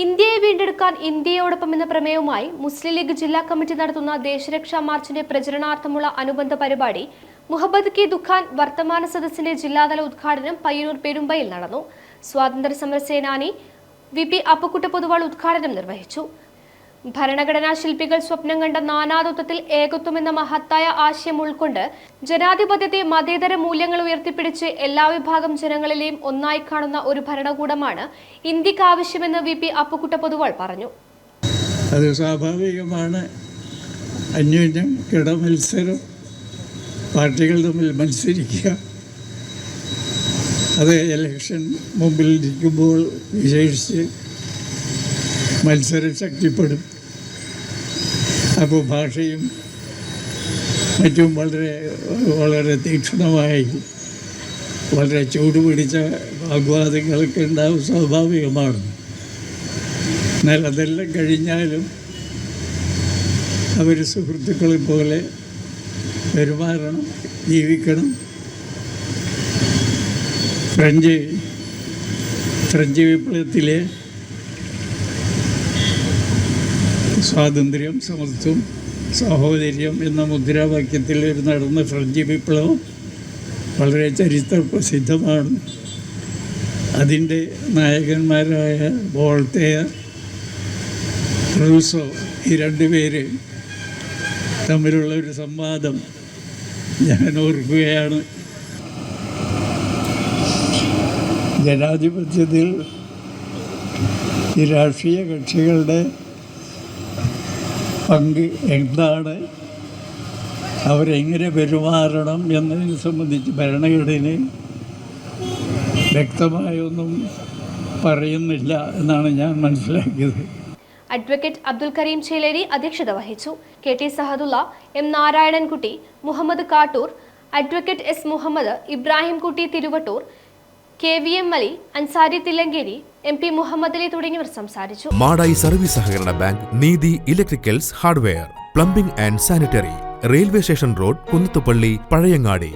ഇന്ത്യയെ വീണ്ടെടുക്കാൻ ഇന്ത്യയോടൊപ്പം എന്ന പ്രമേയവുമായി മുസ്ലിം ലീഗ് ജില്ലാ കമ്മിറ്റി നടത്തുന്ന ദേശരക്ഷാ മാർച്ചിന്റെ പ്രചരണാർത്ഥമുള്ള അനുബന്ധ പരിപാടി മുഹമ്മദ് കെ ദുഖാൻ വർത്തമാന സദസ്സിന്റെ ജില്ലാതല ഉദ്ഘാടനം പയ്യന്നൂർ പെരുമ്പയിൽ നടന്നു. സ്വാതന്ത്ര്യ സമര സേനാനി വി പി അപ്പക്കുട്ട പൊതുവാൾ ഉദ്ഘാടനം നിർവഹിച്ചു. ഭരണഘടനാ ശില്പികൾ സ്വപ്നം കണ്ട നാനാത്വത്തിൽ ഏകത്വം എന്ന മഹത്തായ ആശയം ഉൾക്കൊണ്ട് ജനാധിപത്യത്തെ മതേതര മൂല്യങ്ങൾ ഉയർത്തിപ്പിടിച്ച് എല്ലാ വിഭാഗം ജനങ്ങളിലെയും ഒന്നായി കാണുന്ന ഒരു ഭരണകൂടമാണ് ഇന്ത്യയ്ക്ക് ആവശ്യമെന്ന് വി പി അപ്പുക്കുട്ട പൊതുവാൾ പറഞ്ഞു. അത് സ്വാഭാവികമാണ്. അന്യോന്യം കിടമത്സരം. പാർട്ടികൾ തമ്മിൽ മത്സരിക്കുക. അത് മുമ്പിൽ ഇരിക്കുമ്പോൾ വിശേഷിച്ച് മത്സരം ശക്തിപ്പെടും അപ്പോൾ ഭാഷയും മറ്റും വളരെ വളരെ തീക്ഷ്ണമായി വളരെ ചൂടുപിടിച്ച വാഗ്വാദങ്ങളൊക്കെ ഉണ്ടാവും സ്വാഭാവികമാണ്. എന്നാൽ അതെല്ലാം കഴിഞ്ഞാലും അവർ സുഹൃത്തുക്കളെ പോലെ പെരുമാറണം ജീവിക്കണം. ഫ്രഞ്ച് ഫ്രഞ്ച് വിപ്ലവത്തിലെ സ്വാതന്ത്ര്യം സമത്വം സാഹോദര്യം എന്ന മുദ്രാവാക്യത്തിൽ നടന്ന ഫ്രഞ്ച് വിപ്ലവം വളരെ ചരിത്ര പ്രസിദ്ധമാണ് അതിന്റെ നായകന്മാരായ ബോൾട്ടയർ റൂസോ ഈ രണ്ട് പേര് തമ്മിലുള്ള ഒരു സംവാദം ഞാൻ ഓർക്കുകയാണ്. ജനാധിപത്യത്തിൽ ഈ രാഷ്ട്രീയ കക്ഷികളുടെ പങ്ക് എന്താണ്? അവരെങ്ങനെ പെരുമാറണം എന്നതിനെ സംബന്ധിച്ച് ഭരണഘടനയിൽ വ്യക്തമായൊന്നും പറയുന്നില്ല എന്നാണ് ഞാൻ മനസ്സിലാക്കിയത്. അഡ്വക്കേറ്റ് അബ്ദുൽ കരീം ചേലേരി അധ്യക്ഷത വഹിച്ചു. K T Sahadulla M Narayanankutty Muhammad Kattoor advocate S Muhammad Ibrahimkutty Thiruvattoor K V M Ali Ansari Thillankeri M P Muhammad Ali തുടങ്ങിയവർ സംസാരിച്ചു. മാടായി സർവീസ് സഹകരണ bank Neethi electricals hardware plumbing and sanitary railway station road Kunnathupalli Pazhayangadi.